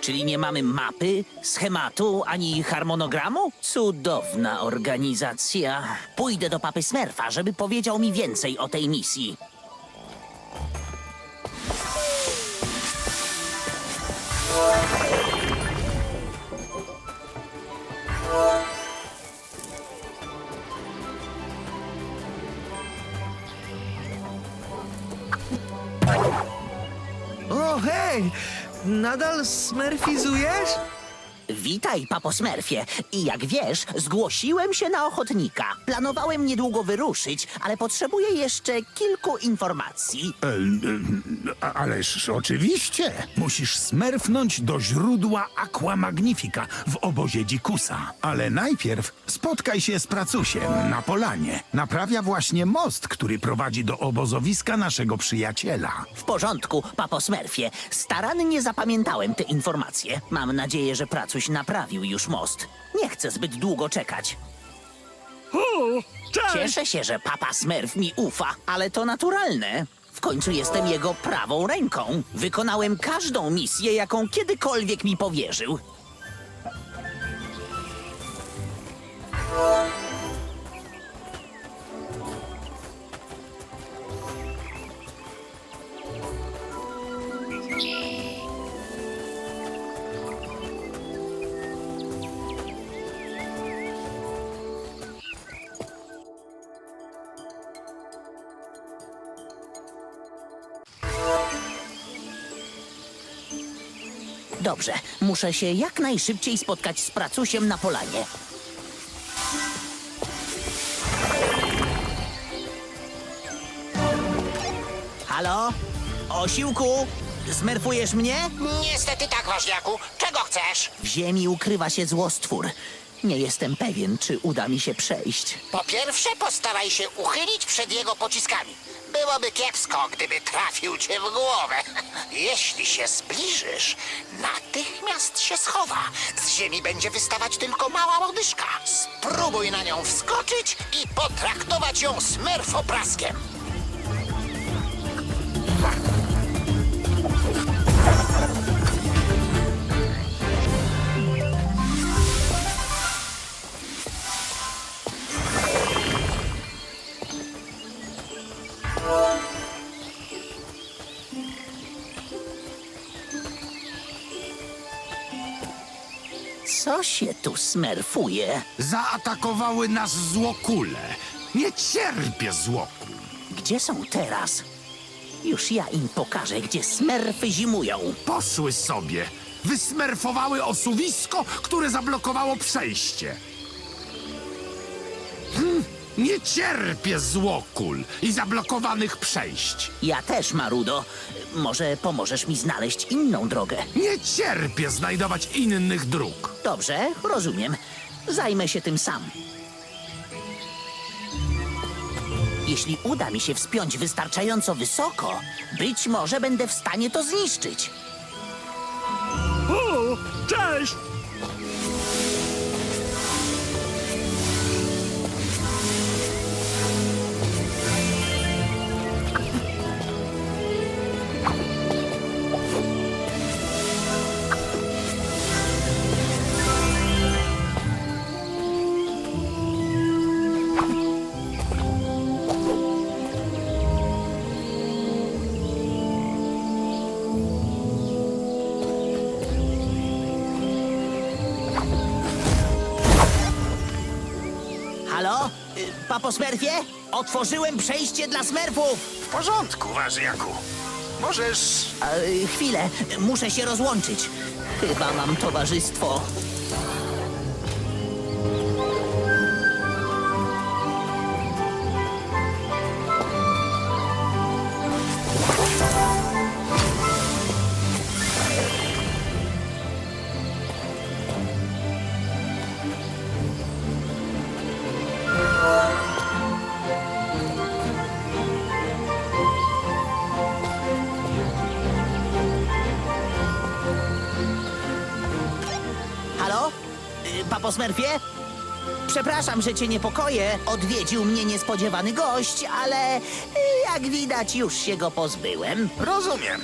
Czyli nie mamy mapy, schematu ani harmonogramu? Cudowna organizacja. Pójdę do papy Smurfa, żeby powiedział mi więcej o tej misji. O, hej! Nadal smerfizujesz? Witaj, papo Smurfie. I jak wiesz, zgłosiłem się na ochotnika. Planowałem niedługo wyruszyć, ale potrzebuję jeszcze kilku informacji. E, e, Ależ oczywiście. Musisz smerfnąć do źródła Aqua Magnifica w obozie Dzikusa. Ale najpierw spotkaj się z Pracusiem na polanie. Naprawia właśnie most, który prowadzi do obozowiska naszego przyjaciela. W porządku, papo Smurfie. Starannie zapamiętałem te informacje. Mam nadzieję, że pracuś naprawił już most. Nie chcę zbyt długo czekać. Cieszę się, że papa Smurf mi ufa, ale to naturalne. W końcu jestem jego prawą ręką. Wykonałem każdą misję, jaką kiedykolwiek mi powierzył. Dobrze, muszę się jak najszybciej spotkać z pracusiem na polanie. Halo? Osiłku? Zmerfujesz mnie? Niestety tak, ważniaku. Czego chcesz? W ziemi ukrywa się złostwór. Nie jestem pewien, czy uda mi się przejść. Po pierwsze, postaraj się uchylić przed jego pociskami. Byłoby kiepsko, gdyby trafił cię w głowę. Jeśli się zbliżysz, natychmiast się schowa. Z ziemi będzie wystawać tylko mała łodyżka. Spróbuj na nią wskoczyć i potraktować ją smerfoplaskiem. Co się tu smerfuje? Zaatakowały nas złokule. Nie cierpię złokół. Gdzie są teraz? Już ja im pokażę, gdzie smerfy zimują. Poszły sobie. Wysmerfowały osuwisko, które zablokowało przejście. Nie cierpię złokul i zablokowanych przejść. Ja też, Marudo. Może pomożesz mi znaleźć inną drogę. Nie cierpię znajdować innych dróg. Dobrze, rozumiem. Zajmę się tym sam. Jeśli uda mi się wspiąć wystarczająco wysoko, być może będę w stanie to zniszczyć. O, cześć! Papo Smerfie? Otworzyłem przejście dla smerfów! W porządku, ważniaku. Możesz... Y, chwilę, muszę się rozłączyć. Chyba mam towarzystwo. Papo Smerfie? Przepraszam, że cię niepokoję. Odwiedził mnie niespodziewany gość, ale y, jak widać już się go pozbyłem. Rozumiem.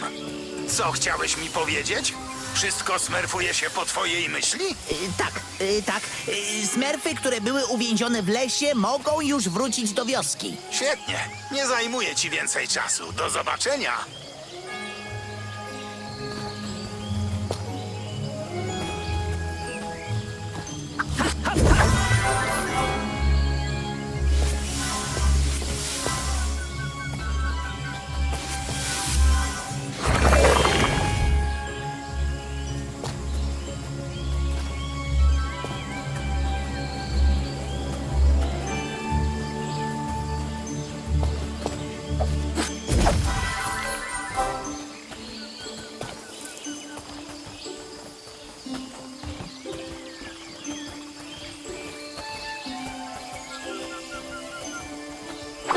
Co chciałeś mi powiedzieć? Wszystko smerfuje się po twojej myśli? Y, tak, y, tak. Y, Smerfy, które były uwięzione w lesie, mogą już wrócić do wioski. Świetnie. Nie zajmuję ci więcej czasu. Do zobaczenia.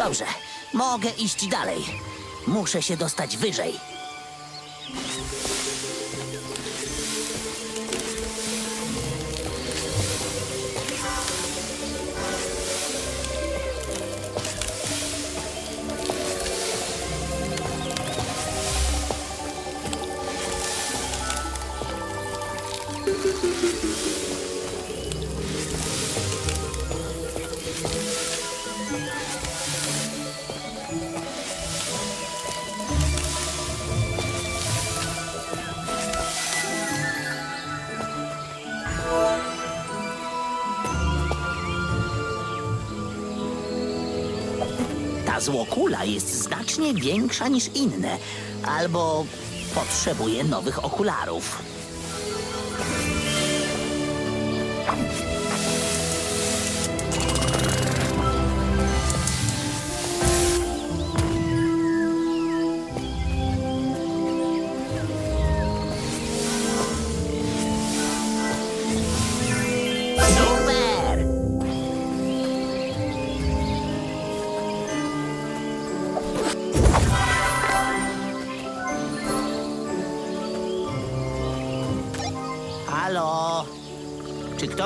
Dobrze, mogę iść dalej. Muszę się dostać wyżej. Złokula jest znacznie większa niż inne, albo potrzebuje nowych okularów.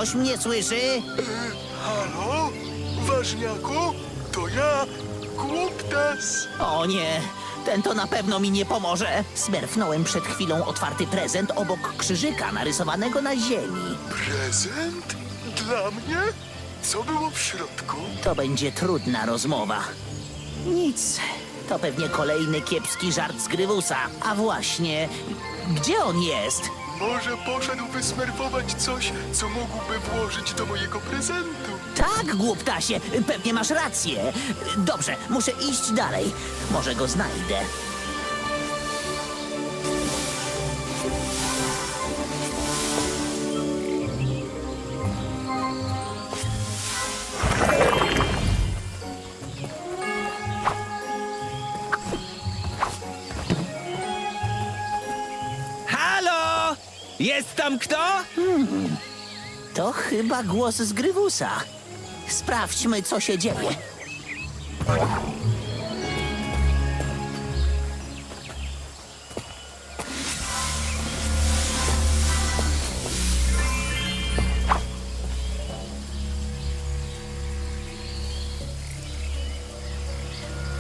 Ktoś mnie słyszy? Halo? Ważniaku? To ja, Głuptas. O nie, ten to na pewno mi nie pomoże. Smerfnąłem przed chwilą otwarty prezent obok krzyżyka narysowanego na ziemi. Prezent? Dla mnie? Co było w środku? To będzie trudna rozmowa. Nic. To pewnie kolejny kiepski żart z Grywusa. A właśnie, gdzie on jest? Może poszedł wysmerfować coś, co mógłby włożyć do mojego prezentu. Tak, głuptasie, pewnie masz rację. Dobrze, muszę iść dalej. Może go znajdę. Jest tam kto? To chyba głos z Grywusa. Sprawdźmy, co się dzieje.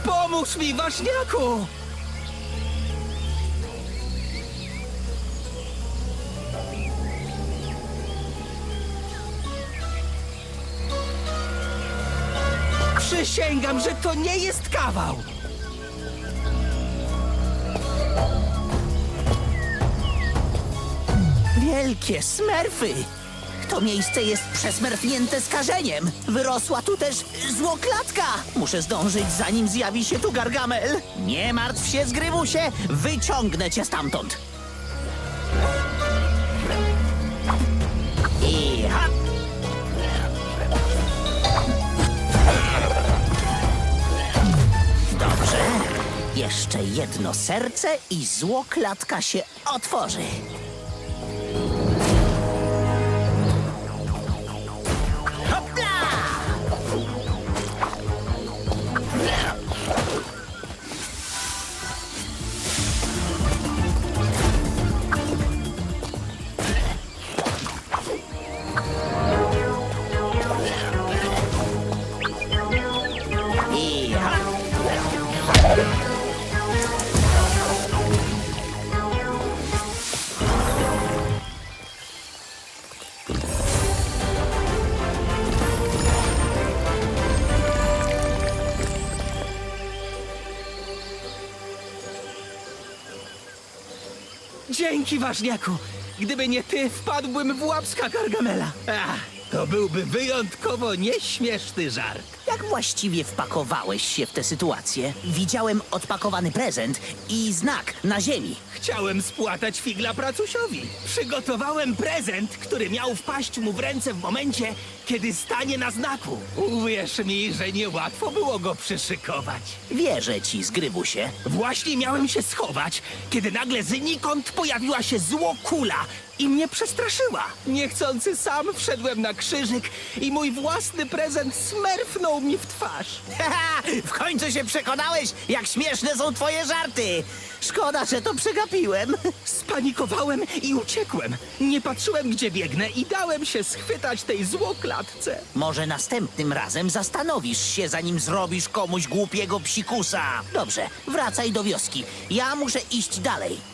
Pomóż mi, ważniaku! Przysięgam, że to nie jest kawał! Wielkie smerfy! To miejsce jest przesmerfnięte skażeniem. Wyrosła tu też złoklatka. Muszę zdążyć, zanim zjawi się tu Gargamel. Nie martw się, Zgrywusie. Wyciągnę cię stamtąd. Jeszcze jedno serce i złoklatka się otworzy. Dzięki, ważniaku. Gdyby nie ty, wpadłbym w łapska Gargamela. Ach, to byłby wyjątkowo nieśmieszny żart. Jak właściwie wpakowałeś się w tę sytuację? Widziałem odpakowany prezent i znak na ziemi. Chciałem spłatać figla pracusiowi. Przygotowałem prezent, który miał wpaść mu w ręce w momencie, kiedy stanie na znaku. Uwierz mi, że niełatwo było go przyszykować. Wierzę ci, Zgrywusie. Właśnie miałem się schować, kiedy nagle znikąd pojawiła się złokula i mnie przestraszyła. Niechcący sam wszedłem na krzyżyk i mój własny prezent smerfnął mi w twarz. Haha, w końcu się przekonałeś, jak śmieszne są twoje żarty. Szkoda, że to przegapiłem. Spanikowałem i uciekłem. Nie patrzyłem, gdzie biegnę i dałem się schwytać tej złoklatce. Może następnym razem zastanowisz się, zanim zrobisz komuś głupiego psikusa. Dobrze, wracaj do wioski. Ja muszę iść dalej.